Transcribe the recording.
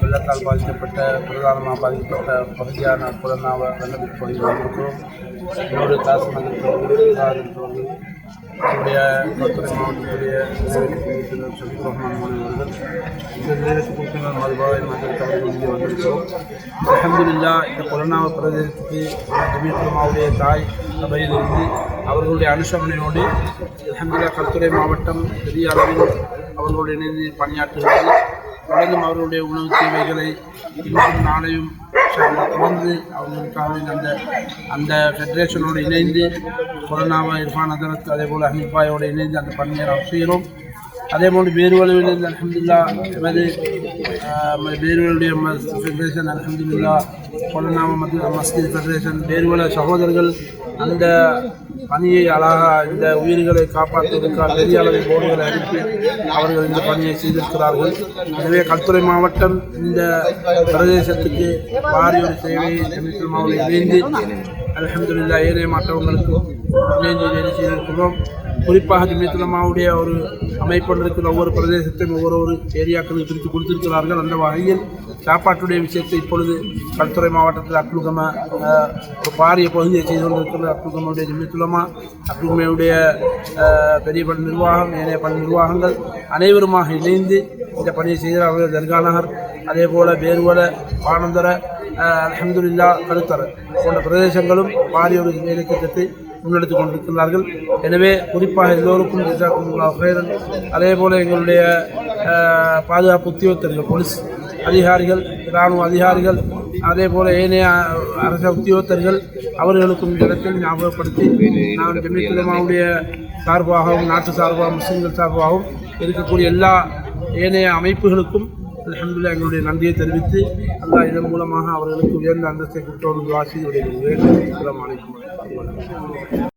வெள்ளத்தால் பாதிக்கப்பட்ட பிரதானமாக பாதிக்கப்பட்ட பகுதியான புலனாவ வெள்ளத்தில் பகுதியில் வந்திருக்கிறோம். இன்னொரு காசு நகரத்தோடு என்னுடைய மதுரை மாவட்டத்துடைய ஷபீர் ரஹ்மான் மோடி அவர்கள் இந்த நேரத்துக்கு கொடுக்கின்ற மதுபாவை மக்கள் கவலை இங்கே வந்திருக்கிறோம். அலமதுல்லா இந்த புலனாவ பிரதேசத்துக்கு தாய் சபையிலிருந்து அவர்களுடைய அனுசரணையோடு அலமதுல்லா கல்துறை மாவட்டம் பெரிய அளவில் அவர்களுடைய இணைந்து பணியாற்றுகிறது. தொடர்ந்தும் அவர்களுடைய உணவு தேவைகளை இன்றும் நாளையும் தொடர்ந்து அவர்களுக்காக அந்த அந்த ஃபெடரேஷனோடு இணைந்து கொரோனாவா இர்ஃபான் அதரத் அதே போல் ஹனீஃபாயோடு இணைந்து அந்த பணியை நாம் செய்கிறோம். அதே போன்று பேருவலுவிலிருந்து அலமதுல்லா எமது பேருவலுடைய ஃபெடரேஷன் அலமதுல்லா கொலநாம மது மஸ்ஜித் ஃபெடரேஷன் வேறுவல சகோதரர்கள் அந்த பணியை அழகாக இந்த உயிர்களை காப்பாற்றுவதற்காக பெரிய அளவில் போர்டுகளை அனுப்பி அவர்கள் இந்த பணியை செய்திருக்கிறார்கள். எனவே கல்துறை மாவட்டம் இந்த பிரதேசத்துக்கு பாரிய ஒரு சேவையை மாவட்டம் இணைந்து அலமதுல்லா ஏனைய மற்றவங்களுக்கு இணைந்து செய்திருக்கிறோம் குறிப்பாக ஜிமித்துலமாவுடைய ஒரு அமைப்பில் இருக்கிற ஒவ்வொரு பிரதேசத்தையும் ஒவ்வொரு ஒரு ஏரியாக்களுக்கு பிரித்து கொடுத்திருக்கிறார்கள். அந்த வகையில் சாப்பாட்டுடைய விஷயத்தை இப்பொழுது கல்துறை மாவட்டத்தில் அப்துல்கமா ஒரு பாரிய பகுதியை செய்து கொண்டிருக்கிற அப்துல்கமாவுடைய ஜமியத்துலமா அப்துல்கமையுடைய பெரிய பல் நிர்வாகம் ஏனைய பணி நிர்வாகங்கள் அனைவருமாக இணைந்து இந்த பணியை செய்கிறார்கள். தர்கா நகர் அதே போல் வேறுவல பானந்தர அலமதுல்லா கருத்தர. போன்ற பிரதேசங்களும் பாரிய ஒரு வேலைத்திட்டத்தை முன்னெடுத்துக் கொண்டிருக்கிறார்கள். எனவே குறிப்பாக எல்லோருக்கும் ஜஸாக்குமுல்லாஹ் அதே போல் எங்களுடைய பாதுகாப்பு உத்தியோகத்தர்கள் போலீஸ் அதிகாரிகள் இராணுவ அதிகாரிகள் அதே போல் ஏனைய அரச உத்தியோகத்தர்கள் அவர்களுக்கும் இந்த இடத்தில் ஞாபகப்படுத்தி நான் ஜமித்துலமாவுடைய சார்பாகவும் நாட்டு சார்பாகவும் முஸ்லீம்கள் சார்பாகவும் இருக்கக்கூடிய எல்லா ஏனைய அமைப்புகளுக்கும் அலமதுல்லா எங்களுடைய நன்றியை தெரிவித்து அல்லாஹ் இதன் மூலமாக அவர்களுக்கு உயர்ந்த அந்தஸ்தை கொடுத்தோடு வாசி உடைய அஸ்ஸலாமு அலைக்கும்